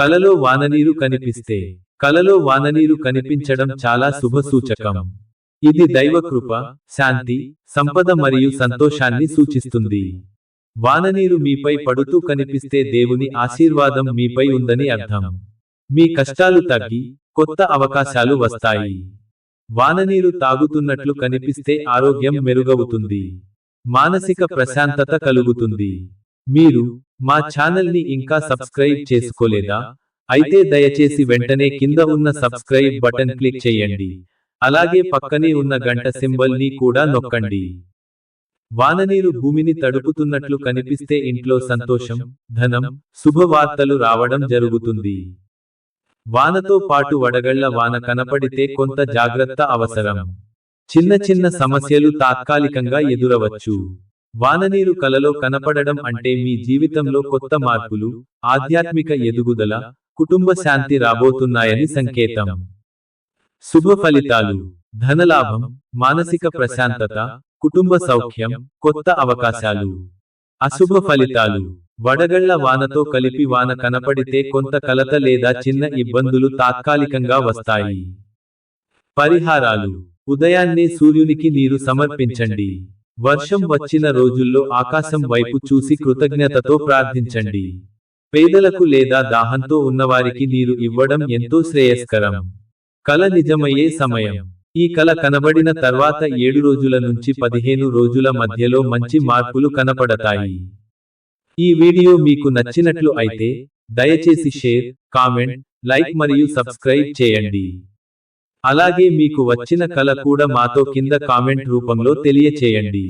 కలలో వాననీరు కనిపిస్తే కలలో వాననీరు కనిపించడం చాలా శుభ సూచకం ఇది దైవ కృప శాంతి సంపద మరియు సంతోషాన్ని సూచిస్తుంది. వాననీరు మీపై పడుతూ కనిపిస్తే దేవుని ఆశీర్వాదం మీపై ఉందని అర్థం. మీ కష్టాలు తగ్గి కొత్త అవకాశాలు వస్తాయి. వాననీరు తాగుతున్నట్లు కనిపిస్తే ఆరోగ్యం మెరుగవుతుంది. మానసిక ప్రశాంతత కలుగుతుంది. మీరు మా ఛానల్ని ఇంకా సబ్స్క్రైబ్ చేసుకోలేదా? అయితే దయచేసి వెంటనే కింద ఉన్న సబ్స్క్రైబ్ బటన్ క్లిక్ చేయండి. అలాగే పక్కనే ఉన్న గంట సింబల్ని కూడా నొక్కండి. వాననీరు భూమిని తడుపుతున్నట్లు కనిపిస్తే ఇంట్లో సంతోషం ధనం శుభవార్తలు రావడం జరుగుతుంది. వానతో పాటు వడగళ్ళ వాన కనపడితే కొంత జాగ్రత్త అవసరం. చిన్న చిన్న సమస్యలు తాత్కాలికంగా ఎదురవచ్చు. వాననీరు కలలో కనపడడం అంటే మీ జీవితంలో కొత్త మార్పులు ఆధ్యాత్మిక ఎదుగుదల కుటుంబ శాంతి రాబోతున్నాయని సంకేతం. శుభ ఫలితాలు. ధనలాభం మానసిక ప్రశాంతత కుటుంబ సౌఖ్యం కొత్త అవకాశాలు. అశుభ ఫలితాలు. వడగళ్ళ వానతో కలిపి వాన కనపడితే కొంత కలత లేదా చిన్న ఇబ్బందులు తాత్కాలికంగా వస్తాయి. పరిహారాలు. ఉదయాన్నే సూర్యునికి నీరు సమర్పించండి. వర్షం వచ్చిన రోజుల్లో ఆకాశం వైపు చూసి కృతజ్ఞతతో ప్రార్థించండి. పేదలకు లేదా దాహంతో ఉన్నవారికి నీరు ఇవ్వడం ఎంతో శ్రేయస్కరం. కల నిజమయ్యే సమయం. ఈ కల కనబడిన తర్వాత ఏడు రోజుల నుంచి పదిహేను రోజుల మధ్యలో మంచి మార్పులు కనపడతాయి. ఈ వీడియో మీకు నచ్చినట్లు అయితే దయచేసి షేర్ కామెంట్ లైక్ మరియు సబ్స్క్రైబ్ చేయండి. అలాగే మీకు వచ్చిన కల కూడా మాతో కింద కామెంట్ రూపంలో తెలియచేయండి.